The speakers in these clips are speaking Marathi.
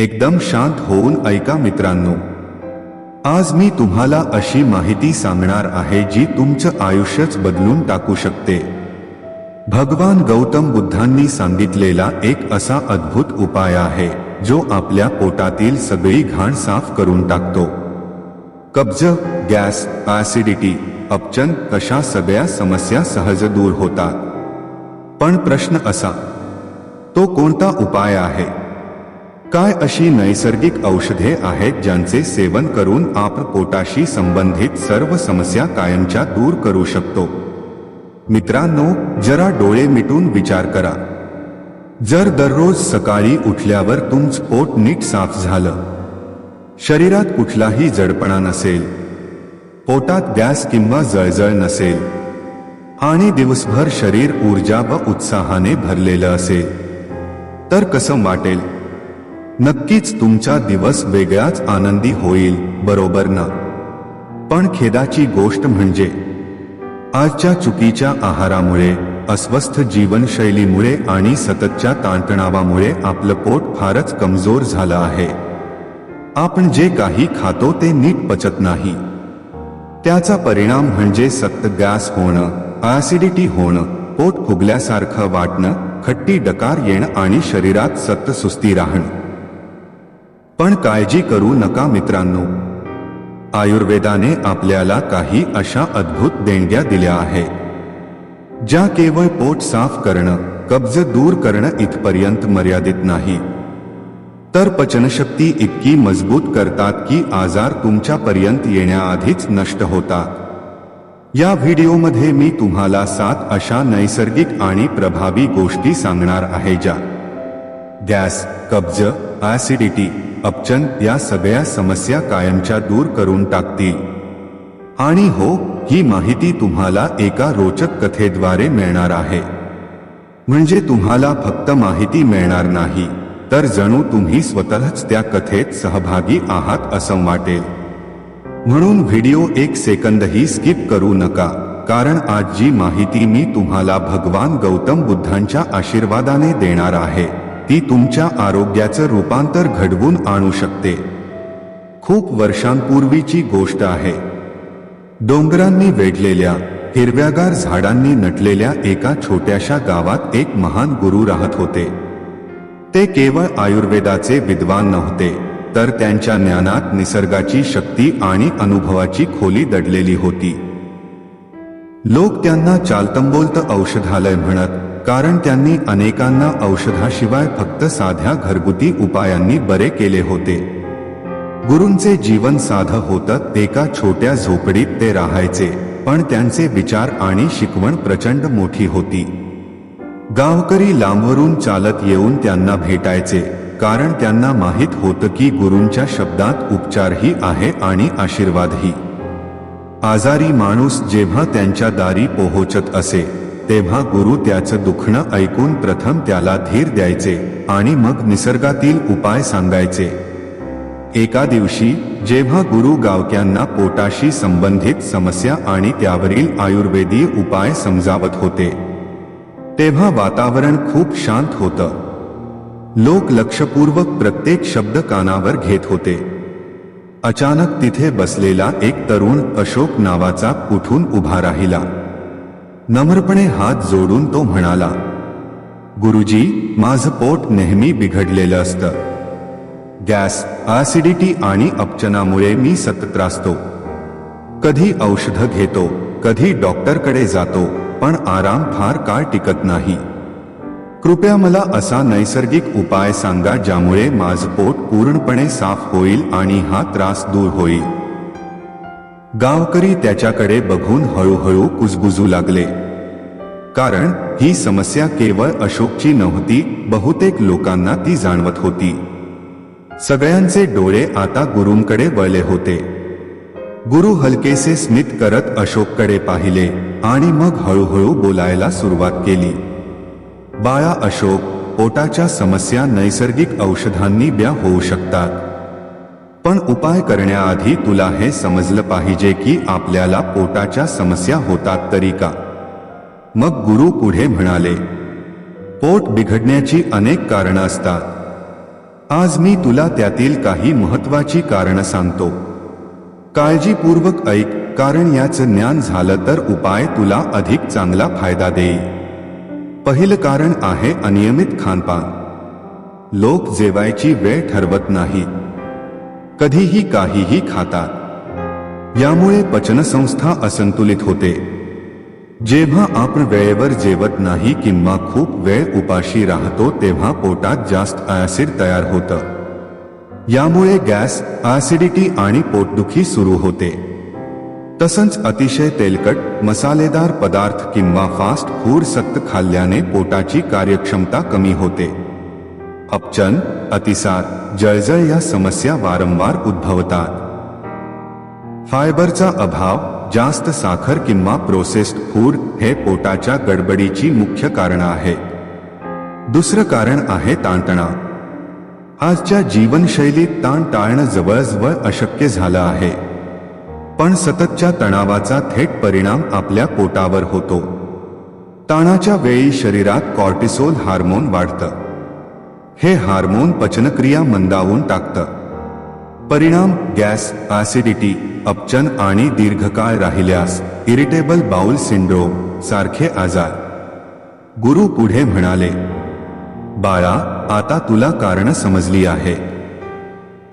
एकदम शांत होऊन ऐका मित्रांनो. आज मी तुम्हाला अशी माहिती सांगणार आहे जी तुमचं आयुष्यच बदलून टाकू शकते. भगवान गौतम बुद्धांनी सांगितलेला एक असा अद्भुत उपाय आहे जो आपल्या पोटातील सगळी घाण साफ करून टाकतो. कब्ज गॅस ऍसिडिटी अपचन अशा सगळ्या समस्या सहज दूर होतात. पण प्रश्न असा तो कोणता उपाय आहे? काय अशी नैसर्गिक औषधे आहेत ज्यांचे सेवन करून आप पोटाशी संबंधित सर्व समस्या कायमच्या दूर करू शकतो? मित्रांनो जरा डोळे मिटून विचार करा. जर दररोज सकाळी उठल्यावर तुमचं पोट नीट साफ झालं शरीरात कुठलाही जडपणा नसेल पोटात गॅस किंवा जळजळ नसेल आणि दिवसभर शरीर ऊर्जा व उत्साहाने भरलेलं असेल तर कसं वाटेल? नक्कीच तुमचा दिवस वेगळाच आनंदी होईल बरोबर ना? पण खेदाची गोष्ट म्हणजे आजच्या चुकीच्या आहारामुळे अस्वस्थ जीवनशैलीमुळे आणि सततच्या ताणतणावामुळे आपलं पोट फारच कमजोर झालं आहे. आपण जे काही खातो ते नीट पचत नाही. त्याचा परिणाम म्हणजे सक्त गॅस होणं ऍसिडिटी होणं पोट फुगल्यासारखं वाटणं खट्टी डकार येणं आणि शरीरात सत्त सुस्ती राहणं. पण काळजी करू नका मित्रांनो. आयुर्वेदाने आपल्याला काही अशा अद्भुत देणग्या दिल्या आहेत. ज्या केवळ पोट साफ करणं कब्ज दूर करणं इथपर्यंत मर्यादित नाही. तर पचनशक्ती इतकी मजबूत करतात की आजार तुमच्यापर्यंत येण्याआधीच नष्ट होतात. या व्हिडिओमध्ये मी तुम्हाला सात अशा नैसर्गिक आणि प्रभावी गोष्टी सांगणार आहे ज्या गॅस कब्ज ॲसिडिटी अपचन या सगळ्या समस्या कायमच्या दूर करून टाकतील. आणि हो ही माहिती तुम्हाला एका रोचक कथेद्वारे मिळणार आहे. म्हणजे तुम्हाला फक्त माहिती मिळणार नाही तर जणू तुम्ही स्वतःच त्या कथेत सहभागी आहात असं वाटेल. म्हणून व्हिडिओ एक सेकंदही स्किप करू नका कारण आज जी माहिती मी तुम्हाला भगवान गौतम बुद्धांच्या आशीर्वादाने देणार आहे ती तुमच्या आरोग्याचं रूपांतर घडवून आणू शकते. खूप वर्षांपूर्वीची गोष्ट आहे. डोंगरांनी वेढलेल्या हिरव्यागार झाडांनी नटलेल्या एका छोट्याशा गावात एक महान गुरु राहत होते. ते केवळ आयुर्वेदाचे विद्वान नव्हते तर त्यांच्या ज्ञानात निसर्गाची शक्ती आणि अनुभवाची खोली दडलेली होती. लोक त्यांना चालतंबोलत औषधालय म्हणत कारण त्यांनी अनेकांना औषधाशिवाय फक्त साध्या घरगुती उपायांनी बरे केले होते. गुरूंचे जीवन साधं होतं एका छोट्या झोपडीत ते राहायचे पण त्यांचे विचार आणि शिकवण प्रचंड मोठी होती. गावकरी लांबवरून चालत येऊन त्यांना भेटायचे कारण त्यांना माहीत होतं की गुरूंच्या शब्दात उपचारही आहे आणि आशीर्वादही. आजारी माणूस जेव्हा त्यांच्या दारी पोहोचत असे तेव्हा गुरु त्याचं दुखणं ऐकून प्रथम त्याला धीर द्यायचे आणि मग निसर्गातील उपाय सांगायचे. एका दिवशी जेव्हा गुरु गावक्यांना पोटाशी संबंधित समस्या आणि त्यावरील आयुर्वेदीय उपाय समजावत होते तेव्हा वातावरण खूप शांत होतं. लोक लक्षपूर्वक प्रत्येक शब्द कानावर घेत होते. अचानक तिथे बसलेला एक तरुण अशोक नावाचा कुठून उभा राहिला. नम्रपणे हात जोडून तो म्हणाला गुरुजी माझं पोट नेहमी बिघडलेलं असतं. गॅस ॲसिडिटी आणि अपचनामुळे मी सतत त्रासतो कधी औषधं घेतो कधी डॉक्टरकडे जातो पण आराम फार काळ टिकत नाही. कृपया मला असा नैसर्गिक उपाय सांगा ज्यामुळे माझं पोट पूर्णपणे साफ होईल आणि हा त्रास दूर होईल. गावकरी त्याच्याकडे बघून हळूहळू कुजबुजू लागले. कारण ही समस्या केवळ अशोकची नव्हती बहुतेक लोकांना ती जाणवत होती. सगळ्यांचे डोळे आता गुरुंकडे वळले होते. गुरु हलकेसे स्मित करत अशोककडे पाहिले आणि मग हळूहळू बोलायला सुरुवात केली. बाळा अशोक पोटाच्या समस्या नैसर्गिक औषधांनी ब्या होऊ शकतात. पण उपाय करण्याआधी तुला हे समजलं पाहिजे की आपल्याला पोटाच्या समस्या होतात तरी का? मग गुरु पुढे म्हणाले पोट बिघडण्याची अनेक कारणं असतात. आज मी तुला त्यातील काही महत्वाची कारणं सांगतो. काळजीपूर्वक ऐक कारण याचं ज्ञान झालं तर उपाय तुला अधिक चांगला फायदा देईल. पहिलं कारण आहे अनियमित खानपान. लोक जेवायची वेळ ठरवत नाही. कधीही काहीही खातात. यामुळे पचनसंस्था असंतुलित होते. जेव्हा आपण वेळेवर जेवत नाही किंवा खूप वेळ उपाशी राहतो, तेव्हा पोटात जास्त ऍसिड तयार होतं. यामुळे गॅस ऍसिडिटी आणि पोटदुखी सुरू होते. तसंच अतिशय तेलकट, मसालेदार पदार्थ किंवा फास्ट फ़ूड सक्त खाल्ल्याने पोटाची कार्यक्षमता कमी होते. अपचन अतिसार जळजळ या समस्या वारंवार उद्भवतात. फायबरचा अभाव जास्त साखर किंवा प्रोसेस्ड फूड हे पोटाच्या गडबडीची मुख्य कारण आहे दुसरं कारण आहे ताणतणाव. आजच्या जीवनशैलीत ताण टाळणं जवळजवळ अशक्य झालं आहे. पण सततच्या तणावाचा थेट परिणाम आपल्या पोटावर होतो. ताणाच्या वेळी शरीरात कॉर्टिसोल हार्मोन वाढतं. हे हार्मोन पचनक्रिया मंदावून टाकतं. परिणाम गॅस ऍसिडिटी अपचन आणि दीर्घकाळ राहिल्यास इरिटेबल बाउल सिंड्रोम सारखे आजार. गुरु पुढे म्हणाले बाळा आता तुला कारण समजली आहे.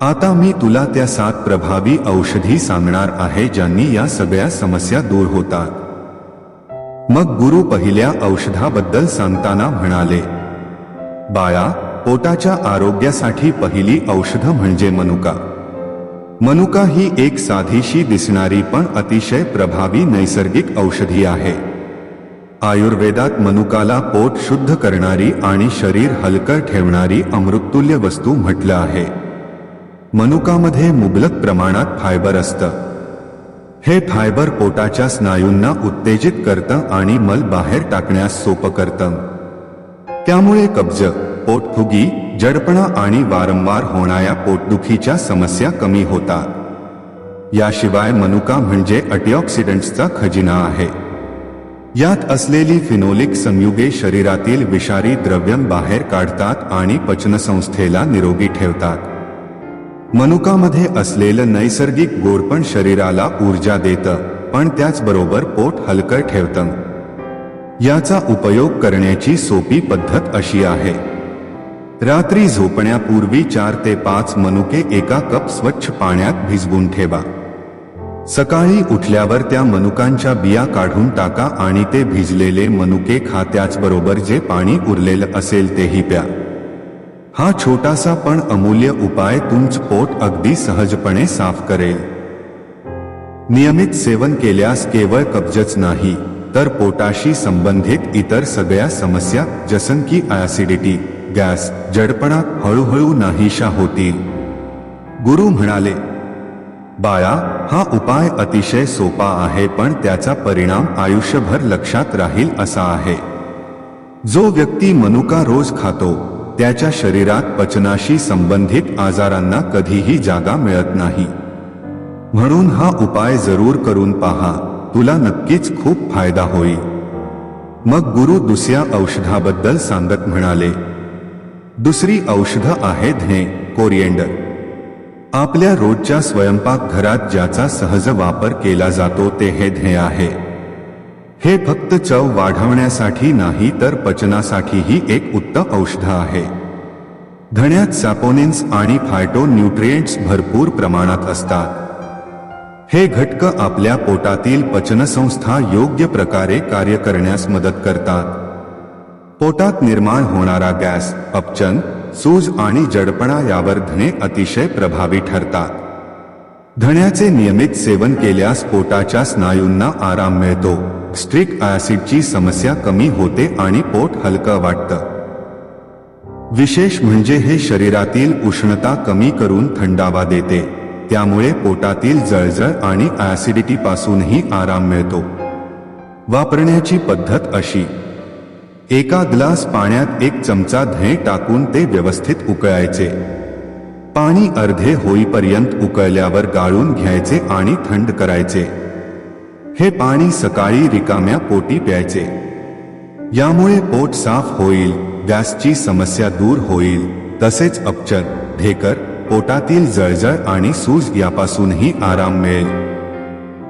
आता मी तुला त्या सात प्रभावी औषधी सांगणार आहे ज्यांनी या सगळ्या समस्या दूर होतात. मग गुरु पहिल्या औषधाबद्दल सांगताना म्हणाले बाळा पोटाच्या आरोग्यासाठी पहिली औषधं म्हणजे मनुका. मनुका ही एक साधीशी दिसणारी पण अतिशय प्रभावी नैसर्गिक औषधी आहे. आयुर्वेदात मनुकाला पोट शुद्ध करणारी आणि शरीर हलकं ठेवणारी अमृततुल्य वस्तू म्हटलं आहे. मनुकामध्ये मुबलक प्रमाणात फायबर असतं. हे फायबर पोटाच्या स्नायूंना उत्तेजित करतं आणि मल बाहेर टाकण्यास सोपं करतं. त्यामुळे कब्ज पोटफुगी जडपणा आणि वारंवार होणाऱ्या पोटदुखीच्या समस्या कमी होतात. याशिवाय मनुका म्हणजे अँटीऑक्सिडंट्सचा खजिना आहे. यात असलेली फिनोलिक संयुगे शरीरातील विषारी द्रव्यं बाहेर काढतात आणि पचनसंस्थेला निरोगी ठेवतात. मनुकामध्ये असलेलं नैसर्गिक गोडपण शरीराला ऊर्जा देतं पण त्याचबरोबर पोट हलकं ठेवतं. याचा उपयोग करण्याची सोपी पद्धत अशी आहे. रात्री झोपण्यापूर्वी चार ते पाच मनुके एका कप स्वच्छ पाण्यात भिजवून ठेवा. सकाळी उठल्यावर त्या मनुकांच्या बिया काढून टाका आणि ते भिजलेले मनुके खा त्याचबरोबर जे पाणी उरलेलं असेल तेही प्या. हा छोटासा पण अमूल्य उपाय तुमचं पोट अगदी सहजपणे साफ करेल. नियमित सेवन केल्यास केवळ कब्जच नाही तर पोटाशी संबंधित इतर सगळ्या समस्या जसं की ॲसिडिटी गॅस जडपणा हळूहळू नाहीशा होतील. गुरु म्हणाले बाळा हा उपाय अतिशय सोपा आहे पण त्याचा परिणाम आयुष्यभर लक्षात राहील असा आहे. जो व्यक्ती मनुका रोज खातो त्याच्या शरीरात पचनाशी संबंधित आजारांना कधीही जागा मिळत नाही. म्हणून हा उपाय जरूर करून पहा तुला नक्कीच खूप फायदा होईल. मग गुरु दुसऱ्या औषधाबद्दल सांगत म्हणाले दुसरी औषधं आहे हे कोरिएंडर. आपल्या रोजच्या स्वयंपाक घरात ज्याचा सहज वापर केला जातो ते हे ध्येय आहे. हे फक्त चव वाढवण्यासाठी नाही तर पचनासाठीही एक उत्तम औषध आहे. धण्यात सॅपोनिन्स आणि फायटो न्यूट्रिएंट्स भरपूर प्रमाणात असतात. हे घटक आपल्या पोटातील पचनसंस्था योग्य प्रकारे कार्य करण्यास मदत करतात. पोटात निर्माण होणारा गॅस अपचन सूज आणि जडपणा यावर धने अतिशय प्रभावी ठरतात. धण्याचे नियमित सेवन केल्यास पोटाच्या स्नायूंना आराम मिळतो. स्ट्रिक ॲसिडची समस्या कमी होते आणि पोट हलकं वाटतं. विशेष म्हणजे हे शरीरातील उष्णता कमी करून थंडावा देते. त्यामुळे पोटातील जळजळ आणि ॲसिडिटीपासूनही आराम मिळतो. वापरण्याची पद्धत अशी. एका ग्लास पाण्यात एक चमचा धे टाकून ते व्यवस्थित उकळायचे. पाणी अर्धे होईपर्यंत उकळल्यावर गाळून घ्यायचे आणि थंड करायचे. हे पाणी सकाळी रिकाम्या पोटी प्यायचे. यामुळे पोट साफ होईल गॅसची समस्या दूर होईल. तसेच अपचर ढेकर पोटातील जळजळ आणि सूज यापासूनही आराम मिळेल.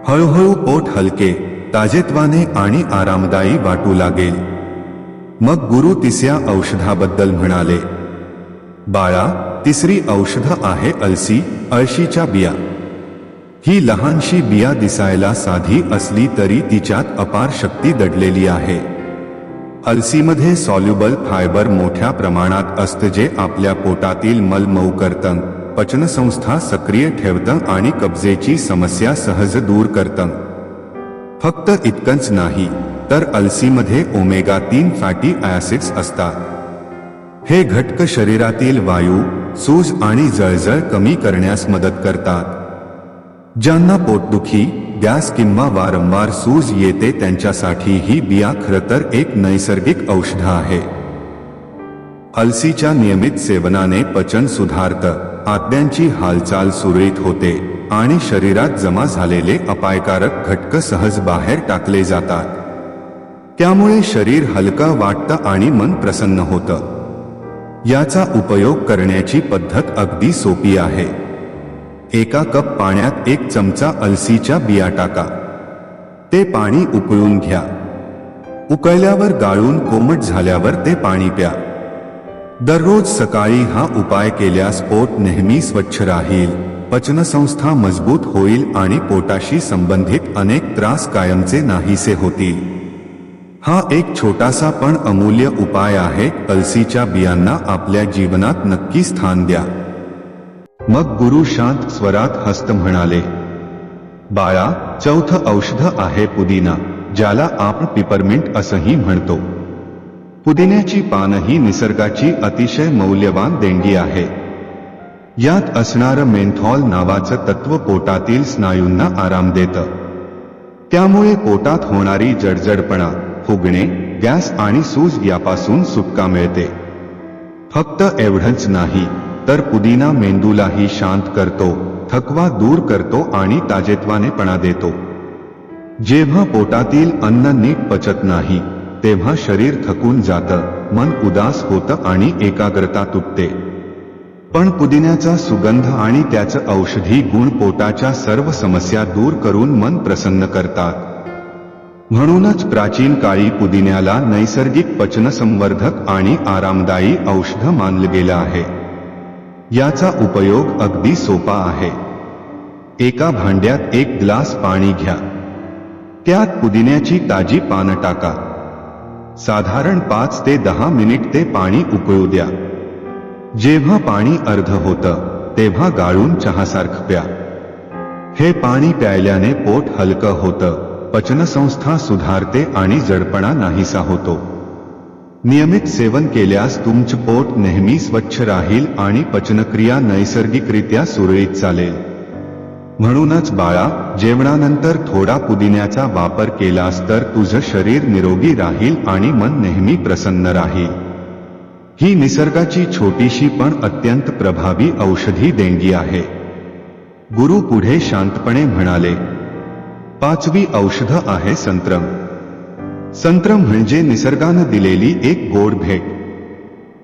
हळूहळू पोट हलके ताजेत्वाने आणि आरामदायी वाटू लागेल. मग गुरु तिसऱ्या औषधाबद्दल म्हणाले बाळा तिसरी औषध आहे अलसी अळशीच्या बिया. ही लहानशी बिया दिसायला साधी असली तरी तिच्यात अपार शक्ती दडलेली आहे. अलसीमध्ये सॉल्युबल फायबर मोठ्या प्रमाणात असतं जे आपल्या पोटातील मल मऊ करतं पचनसंस्था सक्रिय ठेवतं आणि कब्जेची समस्या सहज दूर करतं. फक्त इतकंच नाही तर अलसीमध्ये ओमेगा तीन फॅटी ॲसिड्स असतात. हे घटक शरीरातील वायू सूज आणि जळजळ कमी करण्यास मदत करतात. ज्यांना पोटदुखी गॅस किंवा वारंवार सूज येते त्यांच्यासाठी ही बिया खरं तर एक नैसर्गिक औषध आहे. अल्सीच्या नियमित सेवनाने पचन सुधारतं आत्म्यांची हालचाल सुरळीत होते आणि शरीरात जमा झालेले अपायकारक घटक सहज बाहेर टाकले जातात. त्यामुळे शरीर हलका वाटतं आणि मन प्रसन्न होतं. याचा उपयोग करण्याची पद्धत अगदी सोपी आहे. एका कप पाण्यात एक चमचा अलसीच्या बिया टाका. ते पाणी उकळून घ्या. उकळल्यावर गाळून कोमट झाल्यावर ते पाणी प्या. दररोज सकाळी हा उपाय केल्यास पोट नेहमी स्वच्छ राहील पचनसंस्था मजबूत होईल आणि पोटाशी संबंधित अनेक त्रास कायमचे नाहीसे होतील. हा एक छोटासा पण अमूल्य उपाय आहे. अलसीच्या बियांना आपल्या जीवनात नक्की स्थान द्या. मग गुरु शांत स्वरात हस्त म्हणाले बाळा चौथ औषध आहे पुदिना ज्याला आपण पिपरमिंट असंही म्हणतो. पुदिन्याची पानं ही निसर्गाची अतिशय मौल्यवान देणगी आहे. यात असणारं मेंथॉल नावाचं तत्व पोटातील स्नायूंना आराम देतं. त्यामुळे पोटात होणारी जडजडपणा फुगणे गॅस आणि सूज यापासून सुटका मिळते. फक्त एवढंच नाही तर पुदिना मेंदूलाही शांत करतो थकवा दूर करतो आणि ताजेत्वानेपणा देतो. जेव्हा पोटातील अन्न नीट पचत नाही तेव्हा शरीर थकून जातं मन उदास होतं आणि एकाग्रता तुटते. पण पुदिन्याचा सुगंध आणि त्याचं औषधी गुण पोटाच्या सर्व समस्या दूर करून मन प्रसन्न करतात. म्हणूनच प्राचीन काळी पुदिन्याला नैसर्गिक पचनसंवर्धक आणि आरामदायी औषध मानलं गेलं आहे. याचा उपयोग अगदी सोपा आहे. एका भांड्यात एक ग्लास पाणी घ्या. त्यात पुदिन्याची ताजी पानं टाका. साधारण पाच ते दहा मिनिट ते पाणी उकळू द्या. जेव्हा पाणी अर्ध होतं तेव्हा गाळून चहासारखं प्या. हे पाणी प्यायल्याने पोट हलकं होतं. पचनसंस्था सुधारते आणि जडपणा नाहीसा होतो. नियमित सेवन केल्यास तुमचे पोट नेहमी स्वच्छ राहील आणि पचनक्रिया नैसर्गिकरित्या सुरळीत चालेल. म्हणूनच बाळा जेवणानंतर थोडा पुदिन्याचा वापर केलास तर तुझं शरीर निरोगी राहील आणि मन नेहमी प्रसन्न राहील. ही निसर्गाची छोटीशी पण अत्यंत प्रभावी औषधी देणगी आहे. गुरु पुढे शांतपणे म्हणाले पाचवी औषध आहे संत्रम. संत्रम म्हणजे निसर्गानं दिलेली एक गोड भेट.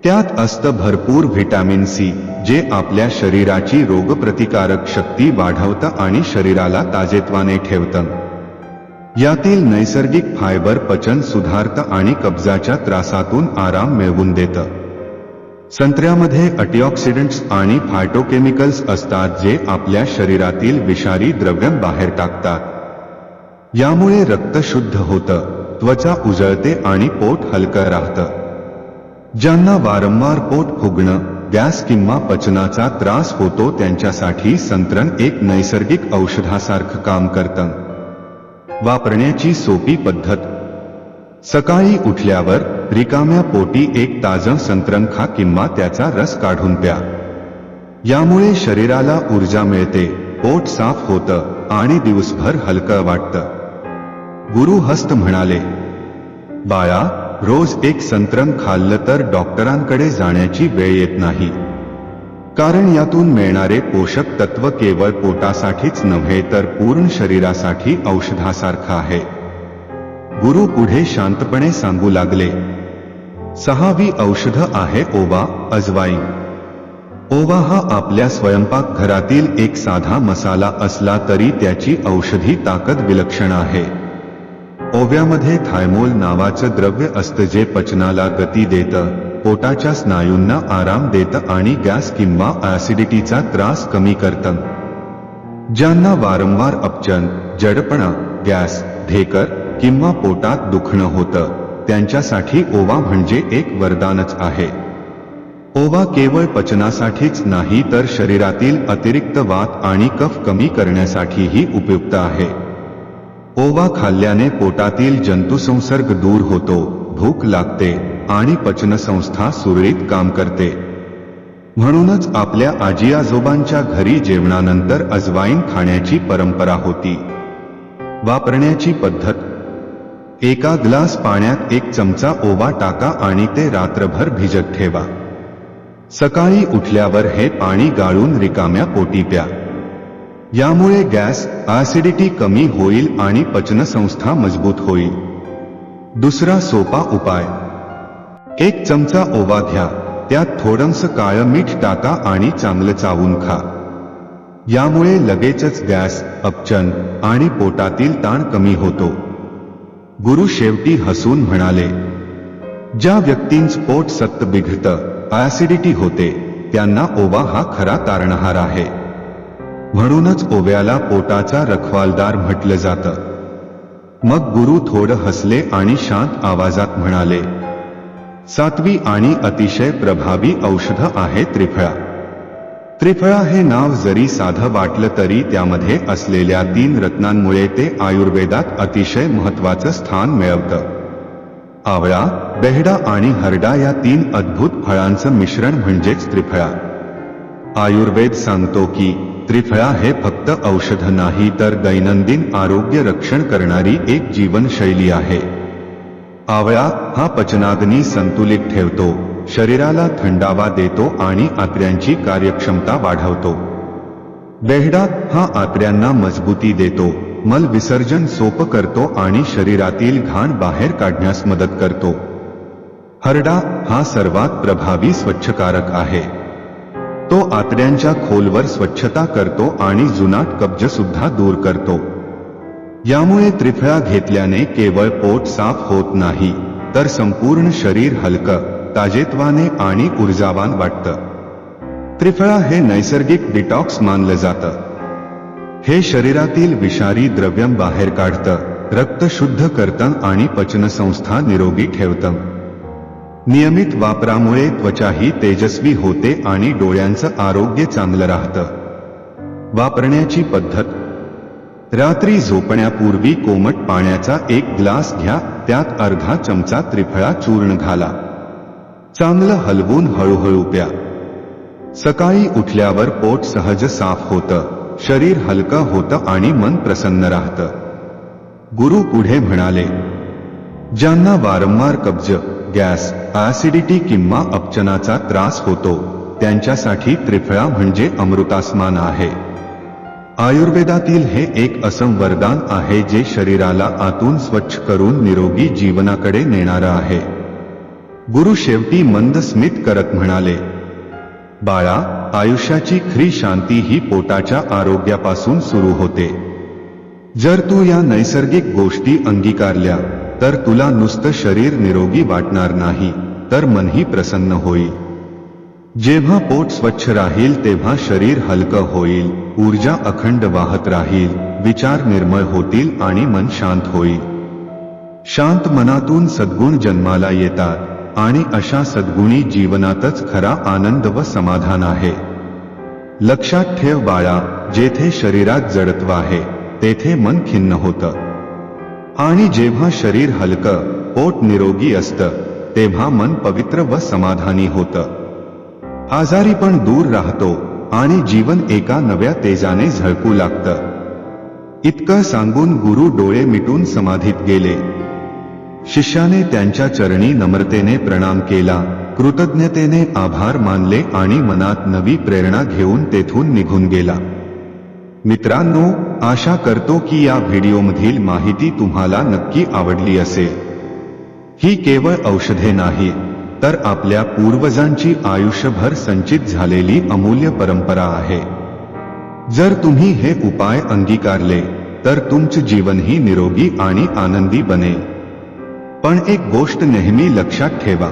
त्यात असतं भरपूर व्हिटॅमिन सी जे आपल्या शरीराची रोगप्रतिकारक शक्ती वाढवतं आणि शरीराला ताजेत्वाने ठेवतं. यातील नैसर्गिक फायबर पचन सुधारतं आणि कब्जाच्या त्रासातून आराम मिळवून देतं. संत्र्यामध्ये अँटीऑक्सिडंट्स आणि फायटोकेमिकल्स असतात जे आपल्या शरीरातील विषारी द्रव्य बाहेर टाकतात. यामुळे रक्त शुद्ध होतं त्वचा उजळते आणि पोट हलकं राहतं. ज्यांना वारंवार पोट फुगणं गॅस किंवा पचनाचा त्रास होतो त्यांच्यासाठी संत्रन एक नैसर्गिक औषधासारखं काम करतं. वापरण्याची सोपी पद्धत. सकाळी उठल्यावर रिकाम्या पोटी एक ताजं संत्रन खा किंवा त्याचा रस काढून प्या. यामुळे शरीराला ऊर्जा मिळते पोट साफ होतं आणि दिवसभर हलकं वाटतं. गुरु हस्त म्हणाले बाळा रोज एक संत्रम खाल्लं तर डॉक्टरांकडे जाण्याची वेळ येत नाही. कारण यातून मिळणारे पोषक तत्व केवळ पोटासाठीच नव्हे तर पूर्ण शरीरासाठी औषधासारखं आहे. गुरु पुढे शांतपणे सांगू लागले सहावी औषध आहे ओवा अजवाईन. ओवा हा आपल्या स्वयंपाकघरातील एक साधा मसाला असला तरी त्याची औषधी ताकद विलक्षण आहे. ओव्यामध्ये थायमोल नावाचं द्रव्य असतं जे पचनाला गती देतं पोटाच्या स्नायूंना आराम देतं आणि गॅस किंवा ऍसिडिटीचा त्रास कमी करतं. ज्यांना वारंवार अपचन जडपणा गॅस ढेकर किंवा पोटात दुखणं होतं त्यांच्यासाठी ओवा म्हणजे एक वरदानच आहे. ओवा केवळ पचनासाठीच नाही तर शरीरातील अतिरिक्त वात आणि कफ कमी करण्यासाठीही उपयुक्त आहे. ओवा खाल्ल्याने पोटातील जंतुसंसर्ग दूर होतो भूक लागते आणि पचनसंस्था सुरळीत काम करते. म्हणूनच आपल्या आजी आजोबांच्या घरी जेवणानंतर अजवाईन खाण्याची परंपरा होती. वापरण्याची पद्धत. एका ग्लास पाण्यात एक चमचा ओवा टाका आणि ते रात्रभर भिजत ठेवा. सकाळी उठल्यावर हे पाणी गाळून रिकाम्या पोटी प्या. यामुळे गॅस ऍसिडिटी कमी होईल आणि पचनसंस्था मजबूत होईल. दुसरा सोपा उपाय. एक चमचा ओवा घ्या. त्यात थोडंसं काळं मीठ टाका आणि चांगलं चावून खा. यामुळे लगेचच गॅस अपचन आणि पोटातील ताण कमी होतो. गुरु शेवटी हसून म्हणाले ज्या व्यक्तींच पोट सत्त बिघडतं ऍसिडिटी होते त्यांना ओवा हा खरा तारणहार आहे. म्हणूनच ओव्याला पोटाचा रखवालदार म्हटलं जातं. मग गुरु थोडं हसले आणि शांत आवाजात म्हणाले सातवी आणि अतिशय प्रभावी औषध आहे त्रिफळा. त्रिफळा हे नाव जरी साधं वाटलं तरी त्यामध्ये असलेल्या तीन रत्नांमुळे ते आयुर्वेदात अतिशय महत्वाचं स्थान मिळवतं. आवळा बेहडा आणि हरडा या तीन अद्भुत फळांचं मिश्रण म्हणजेच त्रिफळा. आयुर्वेद सांगतो की त्रिफळा हे फक्त औषध नाही तर दैनंदिन आरोग्य रक्षण करणारी एक जीवनशैली आहे. आवळा हा पचनाग्नी संतुलित ठेवतो शरीराला थंडावा देतो आणि आत्र्यांची कार्यक्षमता वाढवतो. बेहडा हा आत्र्यांना मजबूती देतो मल विसर्जन सोपं करतो आणि शरीरातील घाण बाहेर काढण्यास मदत करतो. हरडा हा सर्वात प्रभावी स्वच्छकारक आहे. तो आतड्यांच्या खोलवर स्वच्छता करतो आणि जुनाट कब्ज सुद्धा दूर करतो. यामुळे त्रिफळा घेतल्याने केवळ पोट साफ होत नाही तर संपूर्ण शरीर हलकं ताजेत्वाने आणि ऊर्जावान वाटतं. त्रिफळा हे नैसर्गिक डिटॉक्स मानलं जातं. हे शरीरातील विषारी द्रव्यम बाहेर काढतं रक्त शुद्ध करतं आणि पचनसंस्था निरोगी ठेवतं. नियमित वापरामुळे त्वचाही तेजस्वी होते आणि डोळ्यांचं आरोग्य चांगलं राहतं. वापरण्याची पद्धत. रात्री झोपण्यापूर्वी कोमट पाण्याचा एक ग्लास घ्या त्यात अर्धा चमचा त्रिफळा चूर्ण घाला. चांगलं हलवून हळूहळू प्या. सकाळी उठल्यावर पोट सहज साफ होतं शरीर हलकं होतं आणि मन प्रसन्न राहतं. गुरु पुढे म्हणाले ज्यांना वारंवार कब्ज गॅस ऍसिडिटी किंवा अपचनाचा त्रास होतो. त्यांच्यासाठी त्रिफळा म्हणजे अमृतास्मान आहे. आयुर्वेदातील हे एक असं वरदान आहे जे शरीराला आतून स्वच्छ करून निरोगी जीवनाकडे नेणारं आहे. गुरु शेवटी मंद स्मित करत म्हणाले बाळा आयुष्याची खरी शांती ही पोटाच्या आरोग्यापासून सुरू होते. जर तू या नैसर्गिक गोष्टी अंगीकारल्या तर तुला नुसतं शरीर निरोगी वाटणार नाही. तर मनही प्रसन्न होईल. जेव्हा पोट स्वच्छ राहील तेव्हा शरीर हलकं होईल ऊर्जा अखंड वाहत राहील विचार निर्मळ होतील आणि मन शांत होईल. शांत मनातून सद्गुण जन्माला येतात आणि अशा सद्गुणी जीवनातच खरा आनंद व समाधान आहे. लक्षात ठेव बाळा जेथे शरीरात जडत्व आहे तेथे मन खिन्न होतं. आणि जेव्हा शरीर हलकं पोट निरोगी असतं तेव्हा मन पवित्र व समाधानी होतं. आजारी पण दूर राहतो आणि जीवन एका नव्या तेजाने झळकू लागतं. इतकं सांगून गुरु डोळे मिटून समाधीत गेले. शिष्याने त्यांच्या चरणी नम्रतेने प्रणाम केला कृतज्ञतेने आभार मानले आणि मनात नवी प्रेरणा घेऊन तेथून निघून गेला. मित्रांनो आशा करतो की या व्हिडिओमधील माहिती तुम्हाला नक्की आवडली असेल. ही केवळ औषधे नाही तर आपल्या पूर्वजांची आयुष्यभर संचित झालेली अमूल्य परंपरा आहे. जर तुम्ही हे उपाय अंगीकारले तर तुमचं जीवनही निरोगी आणि आनंदी बनेल पण एक गोष्ट नेहमी लक्षात ठेवा.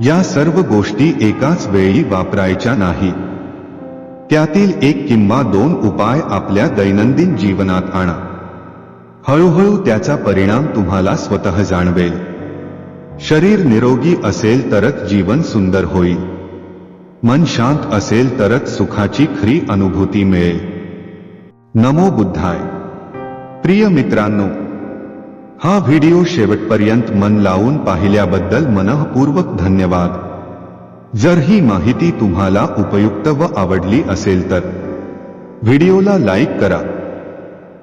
या सर्व गोष्टी एकाच वेळी वापरायच्या नाही. त्यातील एक किंवा दोन उपाय आपल्या दैनंदिन जीवनात आणा. हळूहळू त्याचा परिणाम तुम्हाला स्वतः जाणवेल. शरीर निरोगी असेल तरच जीवन सुंदर होईल मन शांत असेल तरच सुखाची खरी अनुभूती मिळेल. नमो बुद्धाय. प्रिय मित्रांनो हा व्हिडिओ शेवटपर्यंत मन लावून पाहिल्याबद्दल मनःपूर्वक धन्यवाद. जर ही माहिती तुम्हाला उपयुक्त व आवडली असेल तर व्हिडिओला लाईक करा.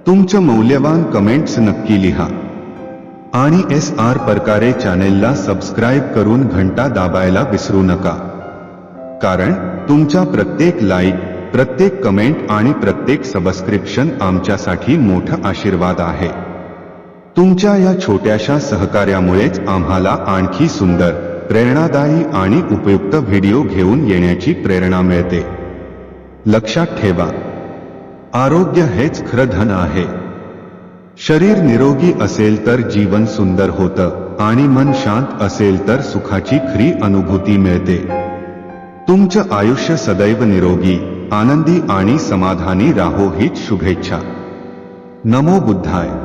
तुमचं मौल्यवान कमेंट्स नक्की लिहा. आणि एस आर प्रकारे चॅनेलला सबस्क्राईब करून घंटा दाबायला विसरू नका. कारण तुमच्या प्रत्येक लाईक प्रत्येक कमेंट आणि प्रत्येक सबस्क्रिप्शन आमच्यासाठी मोठा आशीर्वाद आहे. तुमच्या या छोट्याशा सहकार्यामुळेच आम्हाला आणखी सुंदर प्रेरणादायी आणि उपयुक्त व्हिडिओ घेऊन येण्याची प्रेरणा मिळते. लक्षात ठेवा आरोग्य हेच खरं धन आहे. शरीर निरोगी असेल तर जीवन सुंदर होतं आणि मन शांत असेल तर सुखाची खरी अनुभूती मिळते. तुमचं आयुष्य सदैव निरोगी आनंदी आणि समाधानी राहो हीच शुभेच्छा. नमो बुद्धाय.